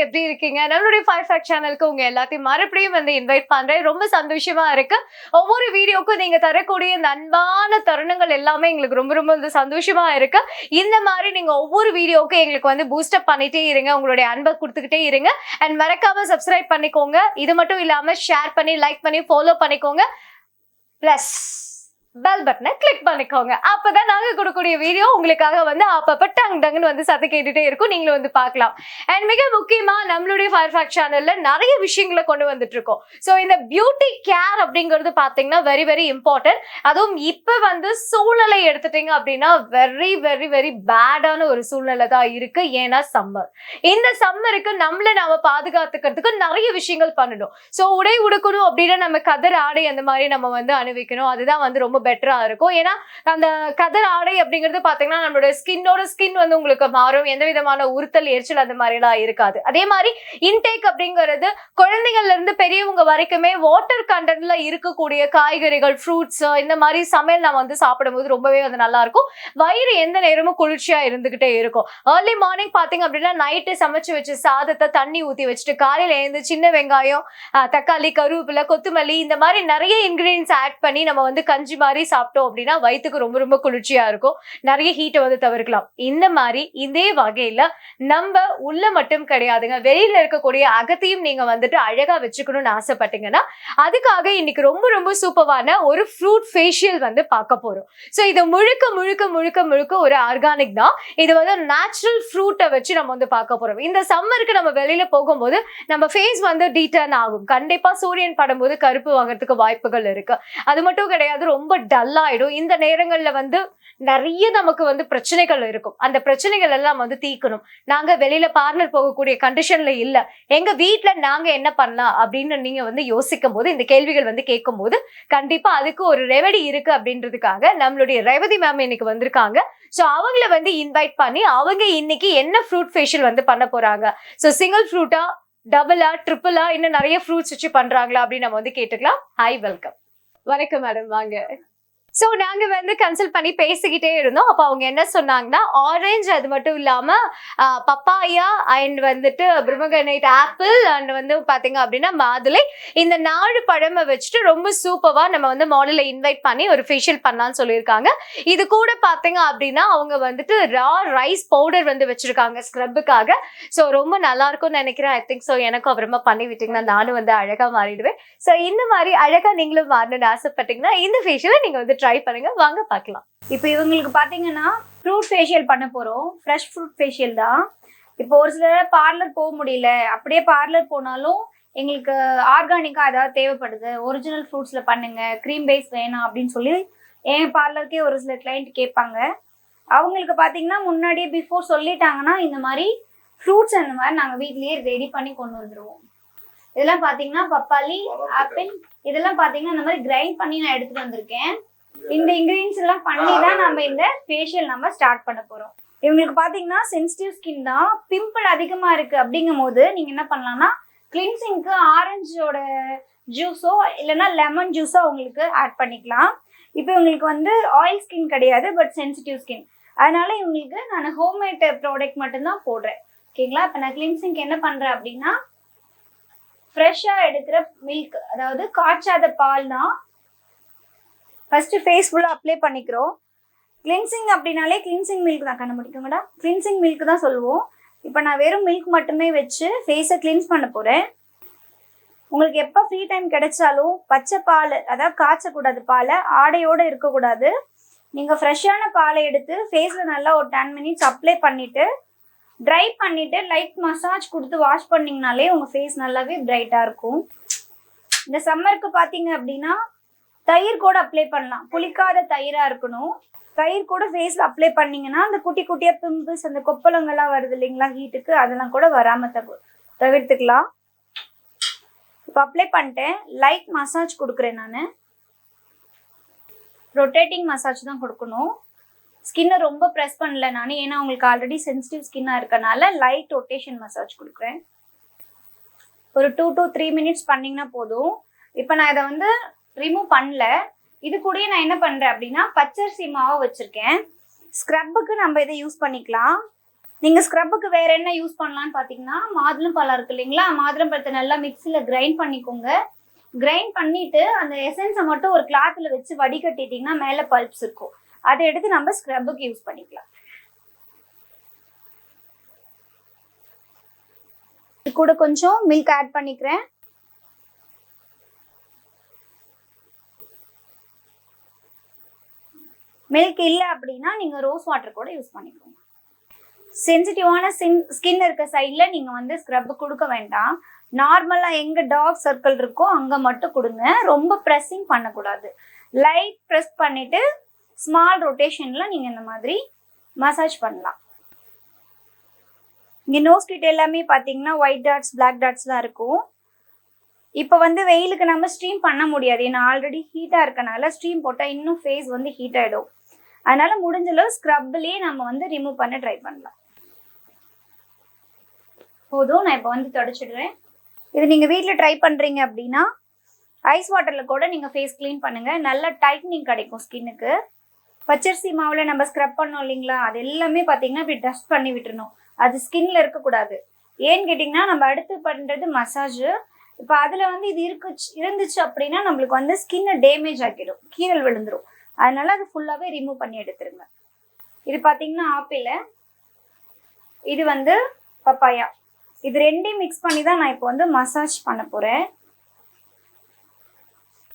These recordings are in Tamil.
எல்லாரும் எப்படி இருக்கீங்க? நம்மளுடைய ஃபைவ் ஃபேக்ட் சேனலுக்கு உங்க எல்லாத்தையும் மறுபடியும் வந்து இன்வைட் பண்றேன். ரொம்ப சந்தோஷமா இருக்கு. ஒவ்வொரு வீடியோக்கும் நீங்க தரக்கூடிய இந்த அன்பான தருணங்கள் எல்லாமே எங்களுக்கு ரொம்ப ரொம்ப வந்து சந்தோஷமா இருக்கு. இந்த மாதிரி நீங்க ஒவ்வொரு வீடியோக்கும் எங்களுக்கு வந்து பூஸ்டப் பண்ணிட்டே இருங்க. உங்களுடைய அன்பை கொடுத்துக்கிட்டே இருங்க. அண்ட் மறக்காம சப்ஸ்கிரைப் பண்ணிக்கோங்க. இது மட்டும் இல்லாம ஷேர் பண்ணி லைக் பண்ணி ஃபாலோ பண்ணிக்கோங்க. பிளஸ் பெல் பட்டனை கிளிக் பண்ணிக்கோங்க. அப்பதான் நாங்க கொடுக்கக்கூடிய வீடியோ உங்களுக்காக வந்து அப்பப்ப டங் டங்னு வந்து சத்து கேட்டுட்டே இருக்கும். நீங்களும் வந்து பார்க்கலாம். அண்ட் மிக முக்கியமா நம்மளுடைய ஃபயர் ஃபேக்ட் சேனல்ல நிறைய விஷயங்களை கொண்டு வந்துட்டு இருக்கோம் ஸோ இந்த பியூட்டி கேர் அப்படிங்கிறது பாத்தீங்கன்னா வெரி வெரி இம்பார்ட்டன்ட் அதுவும் இப்ப வந்து சூழ்நிலை எடுத்துட்டீங்க அப்படின்னா வெரி வெரி வெரி பேடான ஒரு சூழ்நிலை தான் இருக்கு. ஏன்னா சம்மர் இந்த சம்மருக்கு நம்மள நாம பாதுகாத்துக்கிறதுக்கு நிறைய விஷயங்கள் பண்ணணும். ஸோ உடை உடுக்கணும் அப்படின்னா நம்ம கதர் ஆடை அந்த மாதிரி நம்ம வந்து அணிவிக்கணும். அதுதான் வந்து ரொம்ப பெட்டரா இருக்கும். ஏன்னா அந்த கதர் ஆடை அப்படிங்கிறது பாத்தீங்கன்னா நம்மளோட ஸ்கின்னோட ஸ்கின் வந்து உங்களுக்கு மாறும். எந்த விதமான உறுத்தல் எரிச்சல் அந்த மாதிரி எல்லாம் இருக்காது. அதே மாதிரி இன்டேக் அப்படிங்கிறது குழந்தைகள்ல இருந்து பெரியவங்க வரைக்குமே வாட்டர் கண்டென்ட்ல இருக்கக்கூடிய காய்கறிகள் ஃப்ரூட்ஸ் இந்த மாதிரி சமையல் நம்ம வந்து சாப்பிடும்போது ரொம்பவே வந்து நல்லா இருக்கும் வயிறு எந்த நேரமும் குளிர்ச்சியா இருந்துகிட்டே இருக்கும். ஏர்லி மார்னிங் பாத்தீங்க அப்படின்னா நைட்டு சமைச்சு வச்சு சாதத்தை தண்ணி ஊத்தி வச்சுட்டு காலையில எழுந்து சின்ன வெங்காயம் தக்காளி கருவேப்பிலை கொத்தமல்லி இந்த மாதிரி நிறைய இன்கிரீடியன்ஸ் ஆட் பண்ணி நம்ம வந்து கஞ்சி மாதிரி சாப்பிட்டோம் அப்படின்னா வயிற்றுக்கு ரொம்ப ரொம்ப குளிர்ச்சியா இருக்கும். நிறைய ஹீட்டை வந்து தவிர்க்கலாம். இந்த மாதிரி இதே வகையில நம்ம உள்ள மட்டும் கிடையாதுங்க. வெளியில இருக்கக்கூடிய அகத்தையும் நீங்க வந்துட்டு அழகா வச்சுக்கணும்னு ஆசைப்பட்டீங்கன்னா அதுக்காக இன்னைக்கு ரொம்ப ரொம்ப சூப்பரான ஒரு ஃப்ரூட் ஃபேஷியல் வந்து பார்க்க போறோம். ஸோ இது முழுக்க முழுக்க முழுக்க முழுக்க ஒரு ஆர்கானிக் தான். இது வந்து நேச்சுரல் ஃப்ரூட்டை வச்சு நம்ம வந்து பார்க்க போறோம். இந்த சம்மருக்கு நம்ம வெளியில போகும்போது நம்ம ஃபேஸ் வந்து டீட்டர்ன் ஆகும். கண்டிப்பா சூரியன் படும்போது கருப்பு வாங்குறதுக்கு வாய்ப்புகள் இருக்கு. அது மட்டும் கிடையாது ரொம்ப டல் ஆயிடும். இந்த நேரங்கள்ல வந்து நிறைய நமக்கு வந்து பிரச்சனைகள் இருக்கும். அந்த பிரச்சனைகள் எல்லாம் வந்து தீக்கணும் நாங்க வெளியில பார்லர் போகக்கூடிய கண்டிஷன்ல இல்ல. எங்க வீட்ல நாங்க என்ன பண்ணலாம் அப்படின்னு நீங்க வந்து யோசிக்கும் போது இந்த கேள்விகள் வந்து கேட்கும் போது கண்டிப்பா அதுக்கு ஒரு ரெமெடி இருக்கு அப்படின்றதுக்காக நம்மளுடைய ரேவதி மேம் இன்னைக்கு வந்திருக்காங்க. ஸோ அவங்கள வந்து இன்வைட் பண்ணி அவங்க இன்னைக்கு என்ன ஃப்ரூட் ஃபேஷியல் வந்து பண்ண போறாங்க? ஸோ சிங்கிள் ஃப்ரூட்டா டபுளா ட்ரிபிளா இன்னும் நிறைய ஃப்ரூட்ஸ் வச்சு பண்றாங்களா அப்படின்னு நம்ம வந்து கேட்டுக்கலாம். ஹாய் வெல்கம் வணக்கம் மேடம் வாங்க. ஸோ நாங்கள் வந்து கன்சல்ட் பண்ணி பேசிக்கிட்டே இருந்தோம். அப்போ அவங்க என்ன சொன்னாங்கன்னா ஆரஞ்சு அது மட்டும் இல்லாமல் பப்பாயா அண்ட் வந்துட்டு பிரம்மகனைட் ஆப்பிள் அண்ட் வந்து பார்த்தீங்க அப்படின்னா மாதுளை. இந்த நாலு பழமை வச்சுட்டு ரொம்ப சூப்பராக நம்ம வந்து மாடலை இன்வைட் பண்ணி ஒரு ஃபேஷியல் பண்ணலாம்னு சொல்லியிருக்காங்க. இது கூட பார்த்தீங்க அப்படின்னா அவங்க வந்துட்டு ரா ரைஸ் பவுடர் வந்து வச்சுருக்காங்க ஸ்க்ரப்புக்காக ஸோ ரொம்ப நல்லா இருக்கும்னு நினைக்கிறேன். ஐ திங்க் ஸோ எனக்கும் அப்புறமா பண்ணி விட்டிங்கன்னா நானும் வந்து அழகாக மாறிடுவேன். ஸோ இந்த மாதிரி அழகாக நீங்களும் மாறணும்னு ஆசைப்பட்டீங்கன்னா இந்த ஃபேஷியலை நீங்கள் வந்து ட்ரை பண்ணுங்க. வாங்க பார்க்கலாம். இப்போ இவங்களுக்கு பார்த்தீங்கன்னா ஃப்ரூட் ஃபேஷியல் பண்ண போகிறோம் ஃப்ரெஷ் ஃப்ரூட் ஃபேஷியல் தான். இப்போ ஒரு சிலர் பார்லர் போக முடியல. அப்படியே பார்லர் போனாலும் எங்களுக்கு ஆர்கானிக்காக ஏதாவது தேவைப்படுது. ஒரிஜினல் ஃப்ரூட்ஸில் பண்ணுங்க. க்ரீம் பேஸ் வேணாம் அப்படின்னு சொல்லி என் பார்லருக்கே ஒரு சில கிளைண்ட் கேட்பாங்க. அவங்களுக்கு பார்த்தீங்கன்னா முன்னாடியே பிஃபோர் சொல்லிட்டாங்கன்னா இந்த மாதிரி ஃப்ரூட்ஸ் அந்த மாதிரி நாங்கள் வீட்லேயே ரெடி பண்ணி கொண்டு வந்துடுவோம் இதெல்லாம் பார்த்தீங்கன்னா பப்பாளி ஆப்பிள் இதெல்லாம் பார்த்தீங்கன்னா இந்த மாதிரி கிரைண்ட் பண்ணி நான் எடுத்துகிட்டு வந்திருக்கேன். இந்த இன்கிரீடியன்ஸ் எல்லாம் பண்ணி தான் நம்ம இந்த ஃபேஷியல் நம்ம ஸ்டார்ட் பண்ண போறோம். இவங்களுக்கு பாத்தீங்கன்னா சென்சிட்டிவ் ஸ்கின் தான் பிம்பிள் அதிகமா இருக்கு அப்படிங்கும் போது நீங்க என்ன பண்ணலாம்னா கிளின்சிங்க்கு ஆரஞ்சோட ஜூஸோ இல்லைன்னா லெமன் ஜூஸோ உங்களுக்கு ஆட் பண்ணிக்கலாம். இப்போ இவங்களுக்கு வந்து ஆயில் ஸ்கின் கிடையாது பட் சென்சிட்டிவ் ஸ்கின் அதனால இவங்களுக்கு நான் ஹோம்மேட் ப்ராடக்ட் மட்டும்தான் போடுறேன். ஓகேங்களா இப்போ நான் கிளின்சிங்க்கு என்ன பண்றேன் அப்படின்னா ஃப்ரெஷ்ஷாக எடுக்கிற மில்க் அதாவது காய்ச்சாத பால் தான் ஃபர்ஸ்ட் ஃபேஸ் ஃபுல்லாக அப்ளை பண்ணிக்கிறோம். கிளின்சிங் அப்படின்னாலே கிளின்சிங் மில்க் தான் கண்டுபிடிக்குங்கடா கிளின்சிங் மில்க் தான் சொல்லுவோம். இப்போ நான் வெறும் மில்க் மட்டுமே வச்சு ஃபேஸை கிளின்ஸ் பண்ண போகிறேன் உங்களுக்கு எப்போ ஃப்ரீ டைம் கிடைச்சாலும் பச்சை பால் அதாவது காய்ச்சக்கூடாது பாலை ஆடையோடு இருக்கக்கூடாது. நீங்கள் ஃப்ரெஷ்ஷான பாலை எடுத்து ஃபேஸில் நல்லா ஒரு டென் மினிட்ஸ் அப்ளை பண்ணிவிட்டு ட்ரை பண்ணிவிட்டு லைட் மசாஜ் கொடுத்து வாஷ் பண்ணிங்கனாலே உங்கள் ஃபேஸ் நல்லாவே பிரைட்டாக இருக்கும். இந்த சம்மருக்கு பார்த்தீங்க அப்படின்னா தயிர் கூட அப்ளை பண்ணலாம். புளிக்காத தயிரா இருக்கணும். தயிர் கூட ஃபேஸ்ல அப்ளை பண்ணீங்கன்னா அந்த குட்டி குட்டியா பிம்பிள்ஸ் அந்த கொப்பளங்கள்லாம் வருது இல்லைங்களா ஹீட்டுக்கு அதெல்லாம் கூட வராம தவிர தவிர்த்துக்கலாம். இப்போ அப்ளை பண்ணிட்டேன். லைட் மசாஜ் கொடுக்குறேன் நான். ரொட்டேட்டிங் மசாஜ் தான் கொடுக்கணும். ஸ்கின்னை ரொம்ப ப்ரெஸ் பண்ணல நான். ஏன்னா உங்களுக்கு ஆல்ரெடி சென்சிட்டிவ் ஸ்கின்னாக இருக்கனால லைட் ரொட்டேஷன் மசாஜ் கொடுக்குறேன். ஒரு டூ டு த்ரீ மினிட்ஸ் பண்ணிங்கன்னா போதும். இப்போ நான் இதை வந்து ரிமூவ் பண்ணல. இது கூடயே நான் என்ன பண்றேன் அப்படின்னா பச்சரிசி மாவு வச்சிருக்கேன். ஸ்க்ரப்புக்கு நம்ம இதை யூஸ் பண்ணிக்கலாம். நீங்க ஸ்க்ரப்புக்கு வேற என்ன யூஸ் பண்ணலாம்னு பாத்தீங்கன்னா மாதுளம் பழம் இருக்கு இல்லைங்களா? மாதுளம் பழத்தை நல்லா மிக்ஸில கிரைண்ட் பண்ணிக்கோங்க. கிரைண்ட் பண்ணிட்டு அந்த எசன்ஸை மட்டும் ஒரு கிளாத்ல வச்சு வடிகட்டிட்டீங்கன்னா மேல பல்ப்ஸ் இருக்கும். அதை எடுத்து நம்ம ஸ்க்ரப்புக்கு யூஸ் பண்ணிக்கலாம். இது கூட கொஞ்சம் மில்க் ஆட் பண்ணிக்கிறேன். மில்க் இல்லை அப்படின்னா நீங்கள் ரோஸ் வாட்டர் கூட யூஸ் பண்ணிக்கோங்க. சென்சிட்டிவான சின் ஸ்கின் இருக்க சைடில் நீங்கள் வந்து ஸ்க்ரப் கொடுக்க வேண்டாம். நார்மலாக எங்கே டார்க் சர்க்கிள் இருக்கோ அங்கே மட்டும் கொடுங்க. ரொம்ப ப்ரெஸ்ஸிங் பண்ணக்கூடாது. லைட் ப்ரெஸ் பண்ணிவிட்டு ஸ்மால் ரொட்டேஷனில் நீங்கள் இந்த மாதிரி மசாஜ் பண்ணலாம். இங்கே நோஸ் கிட்ட எல்லாமே பார்த்தீங்கன்னா ஒயிட் டாட்ஸ் பிளாக் டாட்ஸ்லாம் இருக்கும். இப்போ வந்து வெயிலுக்கு நம்ம ஸ்ட்ரீம் பண்ண முடியாது. ஏன்னா ஆல்ரெடி ஹீட்டாக இருக்கனால ஸ்ட்ரீம் போட்டால் இன்னும் ஃபேஸ் வந்து ஹீட் ஆகிடும் அதனால முடிஞ்ச அளவு ஸ்க்ரப்லேயே நம்ம வந்து ரிமூவ் பண்ண ட்ரை பண்ணலாம். போதும் நான் இப்போ வந்து தொடச்சிடுவேன் இது நீங்கள் வீட்டில் ட்ரை பண்ணுறீங்க அப்படின்னா ஐஸ் வாட்டரில் கூட நீங்கள் ஃபேஸ் க்ளீன் பண்ணுங்கள் நல்ல டைட்னிங் கிடைக்கும் ஸ்கின்னுக்கு பச்சரிசி மாவில் நம்ம ஸ்க்ரப் பண்ணோம் இல்லைங்களா? அது எல்லாமே பார்த்தீங்கன்னா இப்படி டஸ்ட் பண்ணி விட்டுருணும் அது ஸ்கின்ல இருக்கக்கூடாது. ஏன்னு கேட்டிங்கன்னா நம்ம அடுத்து பண்ணுறது மசாஜ் இப்போ அதில் வந்து இது இருக்கு இருந்துச்சு அப்படின்னா நம்மளுக்கு வந்து ஸ்கின்னை டேமேஜ் ஆக்கிடும். கீழல் விழுந்துடும் அதனால அது ஃபுல்லாகவே ரிமூவ் பண்ணி எடுத்துருங்க. இது பார்த்தீங்கன்னா ஆப்பிள் இது வந்து பப்பாயா இது ரெண்டையும் மிக்ஸ் பண்ணி தான் நான் இப்போ வந்து மசாஜ் பண்ண போகிறேன்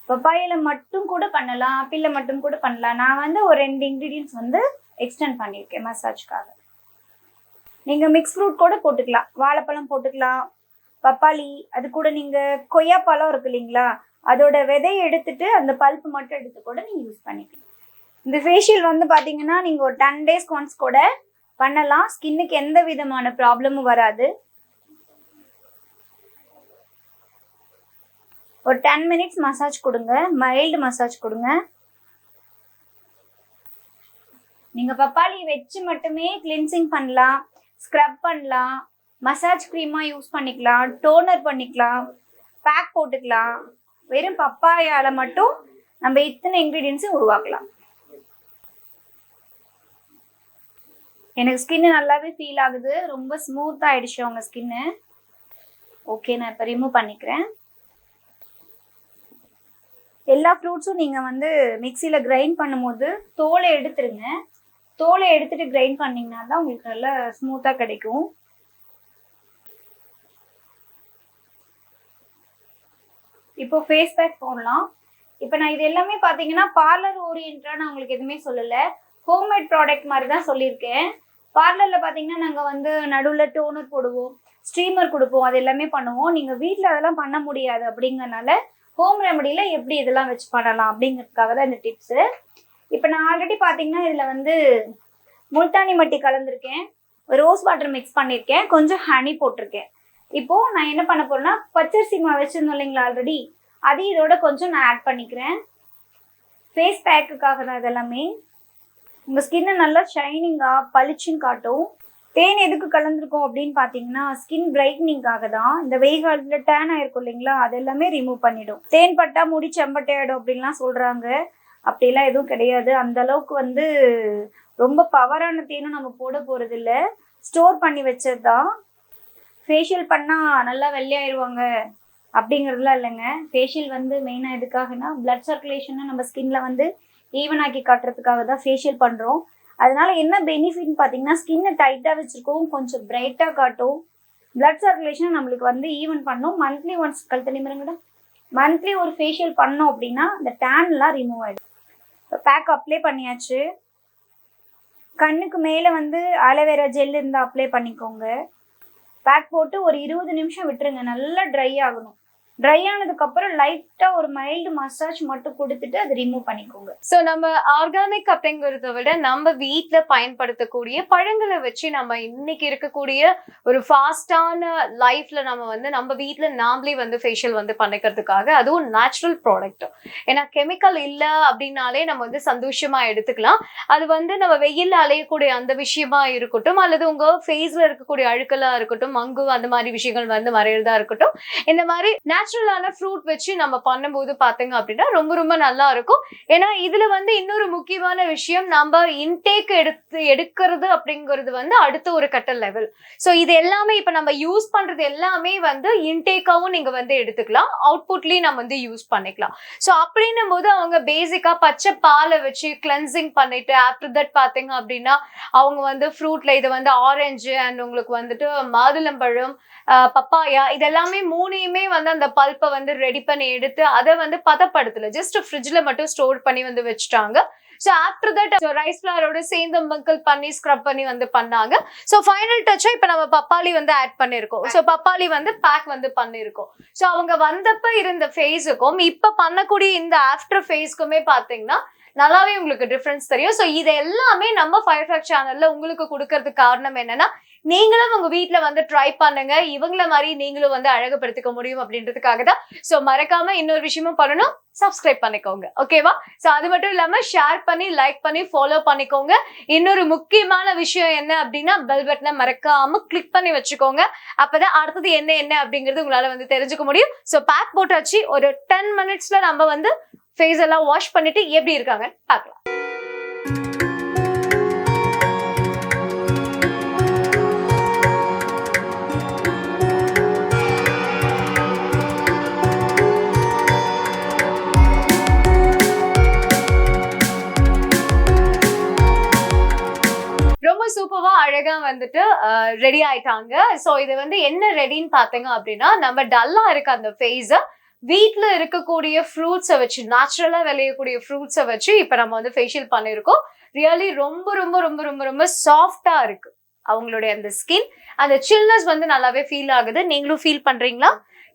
பப்பாயில மட்டும் கூட பண்ணலாம் ஆப்பிளில் மட்டும் கூட பண்ணலாம். நான் வந்து ஒரு ரெண்டு இன்க்ரீடியன்ஸ் வந்து எக்ஸ்டெண்ட் பண்ணியிருக்கேன் மசாஜ்க்காக நீங்கள் மிக்ஸ் ஃப்ரூட் கூட போட்டுக்கலாம். வாழைப்பழம் போட்டுக்கலாம் பப்பாளி அது கூட நீங்கள் கொய்யாப்பழம் இருக்கு இல்லைங்களா? அதோட விதையை எடுத்துட்டு அந்த பல்ப் மட்டும் எடுத்து கூட நீங்கள் யூஸ் பண்ணிக்கலாம். இந்த ஃபேஷியல் வந்து பார்த்தீங்கன்னா நீங்கள் ஒரு டென் டேஸ் ஒன்ஸ் கூட பண்ணலாம். ஸ்கின்னுக்கு எந்த விதமான ப்ராப்ளமும் வராது. ஒரு டென் மினிட்ஸ் மசாஜ் கொடுங்க. மைல்டு மசாஜ் கொடுங்க. நீங்க பப்பாளி வச்சு மட்டுமே கிளின்சிங் பண்ணலாம். ஸ்க்ரப் பண்ணலாம். மசாஜ் க்ரீமா யூஸ் பண்ணிக்கலாம். டோனர் பண்ணிக்கலாம். பேக் போட்டுக்கலாம். வெறும் பப்பாயால மட்டும் நம்ம இத்தனை இன்க்ரீடியன்ஸும் உருவாக்கலாம். எனக்கு ஸ்கின் நல்லாவே ஃபீல் ஆகுது. ரொம்ப ஸ்மூத் ஆயிடுச்சு உங்க ஸ்கின்னு ஓகே நான் இப்போ ரிமூவ் பண்ணிக்கிறேன். எல்லா ஃப்ரூட்ஸும் நீங்கள் வந்து மிக்சியில் கிரைண்ட் பண்ணும்போது தோலை எடுத்துருங்க. தோலை எடுத்துட்டு கிரைண்ட் பண்ணீங்கன்னா தான் உங்களுக்கு நல்லா ஸ்மூத்தாக கிடைக்கும். இப்போ ஃபேஸ் பேக் போடலாம். இப்போ நான் இது எல்லாமே பார்த்தீங்கன்னா பார்லர் ஓரியன்டாக நான் உங்களுக்கு எதுவுமே சொல்லலை. ஹோம்மேட் ப்ராடக்ட் மாதிரி தான் சொல்லியிருக்கேன். பார்லரில் பார்த்தீங்கன்னா நாங்கள் வந்து நடுவில் டோனர் போடுவோம் ஸ்ட்ரீமர் கொடுப்போம் அது எல்லாமே பண்ணுவோம். நீங்கள் வீட்டில் அதெல்லாம் பண்ண முடியாது அப்படிங்கறனால ஹோம் ரெமடியில் எப்படி இதெல்லாம் வச்சு பண்ணலாம் அப்படிங்கிறதுக்காக தான் இந்த டிப்ஸு இப்போ நான் ஆல்ரெடி பார்த்தீங்கன்னா இதில் வந்து முல்தானி மட்டி கலந்துருக்கேன். ரோஸ் வாட்டர் மிக்ஸ் பண்ணியிருக்கேன் கொஞ்சம் ஹனி போட்டிருக்கேன். இப்போது நான் என்ன பண்ண போகிறேன்னா பச்சரிசி மாவு வச்சுருந்தோம் இல்லைங்களா ஆல்ரெடி அது இதோட கொஞ்சம் நான் ஆட் பண்ணிக்கிறேன். ஃபேஸ் பேக்குக்காக தான் இதெல்லாமே. உங்கள் ஸ்கின்னை நல்லா ஷைனிங்காக பளிச்சுன்னு காட்டும். தேன் எதுக்கு கலந்துருக்கோம் அப்படின்னு பார்த்தீங்கன்னா ஸ்கின் பிரைட்னிங்காக தான். இந்த வெயில் காலத்தில் டேன் ஆயிருக்கும் இல்லைங்களா? அது எல்லாமே ரிமூவ் பண்ணிடும். தேன் பட்டா முடி செம்பட்டையாயிடும் அப்படின்லாம் சொல்கிறாங்க அப்படிலாம் எதுவும் கிடையாது. அந்த அளவுக்கு வந்து ரொம்ப பவரான தேனும் நம்ம போட போகிறது இல்லை ஸ்டோர் பண்ணி வச்சது தான் ஃபேஷியல் பண்ணால் நல்லா வெள்ளையாயிருவாங்க. அப்படிங்கிறதுலாம் இல்லைங்க. ஃபேஷியல் வந்து மெயினாக எதுக்காகனா பிளட் சர்க்குலேஷனை நம்ம ஸ்கின்ல வந்து ஈவன் ஆக்கி காட்டுறதுக்காக தான் ஃபேஷியல் பண்ணுறோம் அதனால என்ன பெனிஃபிட்னு பார்த்தீங்கன்னா ஸ்கின்னை டைட்டாக வச்சுருக்கோம் கொஞ்சம் பிரைட்டாக காட்டும். பிளட் சர்க்குலேஷன் நம்மளுக்கு வந்து ஈவன் பண்ணும். மந்த்லி ஒன்ஸ் கழுத்து நிமிருங்கடா மந்த்லி ஒரு ஃபேஷியல் பண்ணோம் அப்படின்னா இந்த டேன்லாம் ரிமூவ் ஆகிடும் இப்போ பேக் அப்ளை பண்ணியாச்சு. கண்ணுக்கு மேலே வந்து அலோவேரா ஜெல் இருந்தால் அப்ளை பண்ணிக்கோங்க. பேக் போட்டு ஒரு இருபது நிமிஷம் விட்டுருங்க. நல்லா ட்ரை ஆகணும். ட்ரை ஆனதுக்கப்புறம் லைட்டாக ஒரு மைல்டு மசாஜ் மட்டும் கொடுத்துட்டு அதை ரிமூவ் பண்ணிக்கோங்க. சோ நம்ம ஆர்கானிக் அப்படிங்கறத விட நம்ம வீட்டில் பயன்படுத்தக்கூடிய பழங்களை வச்சு நம்ம இன்னைக்கு இருக்கக்கூடிய ஒரு ஃபாஸ்டான லைஃப்ல நம்ம வந்து நம்ம வீட்டில் நாமளே வந்து ஃபேஷியல் வந்து பண்ணிக்கிறதுக்காக அதுவும் நேச்சுரல் ப்ராடக்ட் ஏன்னா கெமிக்கல் இல்ல அப்படின்னாலே நம்ம வந்து சந்தோஷமா எடுத்துக்கலாம். அது வந்து நம்ம வெயில்ல அலையக்கூடிய அந்த விஷயமா இருக்கட்டும் அல்லது உங்க ஃபேஸ்ல இருக்கக்கூடிய அழுக்கலா இருக்கட்டும் மங்கு அந்த மாதிரி விஷயங்கள் வந்து மறையிறதா இருக்கட்டும் இந்த மாதிரி நேச்சுரலான ஃப்ரூட் வச்சு நம்ம பண்ணும்போது பார்த்தீங்க அப்படின்னா ரொம்ப ரொம்ப நல்லா இருக்கும். ஏன்னா இதுல வந்து இன்னொரு முக்கியமான விஷயம் நம்ம இன்டேக் எடுத்து எடுக்கிறது அப்படிங்கிறது வந்து அடுத்த ஒரு கட்ட லெவல் ஸோ இது எல்லாமே இப்போ நம்ம யூஸ் பண்றது எல்லாமே வந்து இன்டேக்காவும் நீங்க வந்து எடுத்துக்கலாம். அவுட்புட்லயும் நம்ம வந்து யூஸ் பண்ணிக்கலாம். ஸோ அப்படின்னும் போது அவங்க பேசிக்கா பச்சை பாலை வச்சு கிளென்சிங் பண்ணிட்டு ஆஃப்டர் தட் பார்த்தீங்க அப்படின்னா அவங்க வந்து ஃப்ரூட்ல இது வந்து ஆரஞ்சு அண்ட் உங்களுக்கு வந்துட்டு மாதுளம்பழம் பப்பாயா இதெல்லாமே மூணையுமே வந்து அந்த பல்ப்பை வந்து ரெடி பண்ணி எடுத்து அதை வந்து பதப்படுத்தல. ஜஸ்ட் ஃப்ரிட்ஜ்ல மட்டும் ஸ்டோர் பண்ணி வந்து வச்சுட்டாங்க. ஸோ ஆஃப்டர் தட் ரைஸ் ஃப்ளாரோட சேர்ந்து மக்கள் பண்ணி ஸ்க்ரப் பண்ணி வந்து பண்ணாங்க. ஸோ ஃபைனல் டச்சா இப்போ நம்ம பப்பாளி வந்து ஆட் பண்ணியிருக்கோம் ஸோ பப்பாளி வந்து பேக் வந்து பண்ணியிருக்கோம் ஸோ அவங்க வந்தப்ப இருந்த ஃபேஸுக்கும் இப்போ பண்ணக்கூடிய இந்த ஆஃப்டர் ஃபேஸ்க்குமே பார்த்தீங்கன்னா நல்லாவே உங்களுக்கு டிஃப்ரென்ஸ் தெரியும். ஸோ இது எல்லாமே நம்ம ஃபயர் ஃபேக் சேனல்ல உங்களுக்கு கொடுக்கறதுக்கு காரணம் என்னன்னா நீங்களும் உங்க வீட்டுல வந்து ட்ரை பண்ணுங்க. இவங்கள மாதிரி நீங்களும் வந்து அழகுபடுத்திக்க முடியும் அப்படின்றதுக்காக தான் ஸோ மறக்காம இன்னொரு விஷயமும் பண்ணணும். சப்ஸ்கிரைப் பண்ணிக்கோங்க. ஓகேவா ஸோ அது மட்டும் இல்லாம ஷேர் பண்ணி லைக் பண்ணி ஃபாலோ பண்ணிக்கோங்க. இன்னொரு முக்கியமான விஷயம் என்ன அப்படின்னா பெல் பட்டனை மறக்காம கிளிக் பண்ணி வச்சுக்கோங்க. அப்பதான் அடுத்தது என்ன என்ன அப்படிங்கிறது உங்களால வந்து தெரிஞ்சுக்க முடியும். ஸோ பேக் போட்டாச்சு. ஒரு டென் மினிட்ஸ்ல நம்ம வந்து ஃபேஸ் எல்லாம் வாஷ் பண்ணிட்டு எப்படி இருக்காங்க பார்க்கலாம். அழகா வந்துட்டு ரெடி ஆயிட்டாங்க. ஸோ இது வந்து என்ன ரெடின்னு பார்த்தீங்க அப்படின்னா நம்ம டல்லா இருக்க அந்த ஃபேஸை வீட்ல இருக்கக்கூடிய ஃப்ரூட்ஸை வச்சு நேச்சுரலாக விளையக்கூடிய ஃப்ரூட்ஸை வச்சு இப்போ நம்ம வந்து ஃபேஷியல் பண்ணியிருக்கோம். ரியலி ரொம்ப ரொம்ப ரொம்ப ரொம்ப ரொம்ப சாஃப்டா இருக்கு. அவங்களுடைய அந்த ஸ்கின் அந்த சில்னஸ் வந்து நல்லாவே ஃபீல் ஆகுது. நீங்களும் ஃபீல் பண்றீங்களா?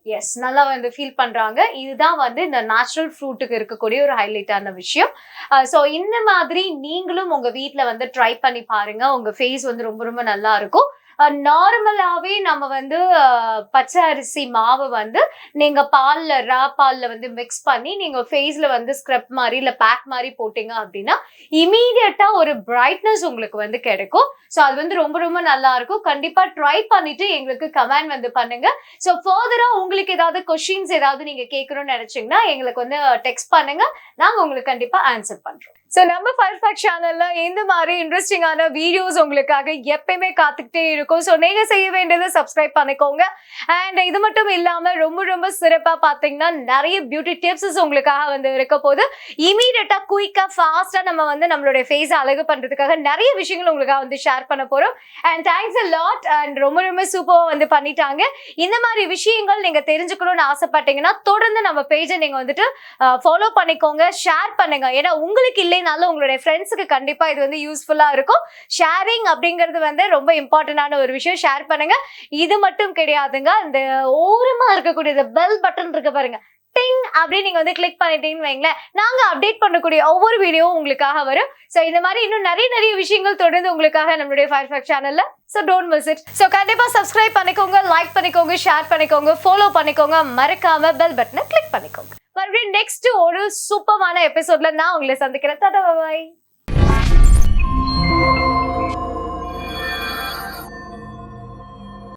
எஸ் நல்லா வந்து ஃபீல் பண்றாங்க. இதுதான் வந்து இந்த நேச்சுரல் ஃப்ரூட்டுக்கு இருக்கக்கூடிய ஒரு ஹைலைட்டான விஷயம். ஸோ இந்த மாதிரி நீங்களும் உங்க வீட்டில் வந்து ட்ரை பண்ணி பாருங்க. உங்க ஃபேஸ் வந்து ரொம்ப ரொம்ப நல்லா இருக்கும். நார்மலாகவே நம்ம வந்து பச்சை அரிசி மாவு வந்து நீங்கள் பாலில் ரா பாலில் வந்து மிக்ஸ் பண்ணி நீங்கள் ஃபேஸில் வந்து ஸ்க்ரப் மாதிரி இல்லை பேக் மாதிரி போட்டிங்க அப்படின்னா இமீடியட்டாக ஒரு பிரைட்னஸ் உங்களுக்கு வந்து கிடைக்கும். ஸோ அது வந்து ரொம்ப ரொம்ப நல்லா இருக்கும் ட்ரை பண்ணிட்டு எங்களுக்கு கமெண்ட் வந்து பண்ணுங்க. ஸோ ஃபர்தராக உங்களுக்கு ஏதாவது கொஷின்ஸ் ஏதாவது நீங்கள் கேட்கணும்னு நினச்சிங்கன்னா எங்களுக்கு வந்து டெக்ஸ்ட் பண்ணுங்க. நாங்கள் உங்களுக்கு கண்டிப்பாக ஆன்சர் பண்ணுறோம் ஸோ நம்ம ஃபயர் ஃபேக் சேனலில் இந்த மாதிரி இன்ட்ரெஸ்டிங்கான வீடியோஸ் உங்களுக்காக எப்பயுமே காத்துக்கிட்டே இருக்கும். ஸோ நீங்கள் செய்ய வேண்டியது சப்ஸ்கிரைப் பண்ணிக்கோங்க. அண்ட் இது மட்டும் இல்லாமல் ரொம்ப ரொம்ப சிறப்பாக பார்த்தீங்கன்னா நிறைய பியூட்டி டிப்ஸஸ் உங்களுக்காக வந்து இருக்க போது இமீடியட்டாக குயிக்காக ஃபாஸ்ட்டாக நம்ம வந்து நம்மளுடைய ஃபேஸை அழகு பண்ணுறதுக்காக நிறைய விஷயங்கள் உங்களுக்காக வந்து ஷேர் பண்ண போகிறோம் and thanks a lot and ரொம்ப ரொம்ப சூப்பராக வந்து பண்ணிட்டாங்க. இந்த மாதிரி விஷயங்கள் நீங்கள் தெரிஞ்சுக்கணும்னு ஆசைப்பட்டீங்கன்னா தொடர்ந்து நம்ம பேஜை நீங்கள் வந்துட்டு ஃபாலோ பண்ணிக்கோங்க. ஷேர் பண்ணுங்கள் ஏன்னா உங்களுக்கு இல்லை இல்லைனாலும் உங்களுடைய ஃப்ரெண்ட்ஸுக்கு கண்டிப்பா இது வந்து யூஸ்ஃபுல்லா இருக்கும். ஷேரிங் அப்படிங்கிறது வந்து ரொம்ப இம்பார்ட்டண்டான ஒரு விஷயம். ஷேர் பண்ணுங்க. இது மட்டும் கிடையாதுங்க. அந்த ஓரமா இருக்கக்கூடிய இந்த பெல் பட்டன் இருக்கு பாருங்க. டிங் அப்படின்னு நீங்க வந்து கிளிக் பண்ணிட்டீங்கன்னு வைங்களேன். நாங்க அப்டேட் பண்ணக்கூடிய ஒவ்வொரு வீடியோவும் உங்களுக்காக வரும். ஸோ இந்த மாதிரி இன்னும் நிறைய நிறைய விஷயங்கள் தொடர்ந்து உங்களுக்காக நம்மளுடைய ஃபயர் ஃபேக் சேனல்ல so don't miss it so கண்டிப்பா சப்ஸ்கிரைப் பண்ணிக்கோங்க லைக் பண்ணிக்கோங்க ஷேர் பண்ணிக்கோங்க ஃபாலோ பண்ணிக்கோங்க. மறக்காம பெல் பட்டனை கிளிக் பண்ணிக்கோங்க. மறுபடியும் நெக்ஸ்ட் ஒரு சூப்பரான எபிசோட்ல நான் உங்களை சந்திக்கிறேன். டாடா பாய்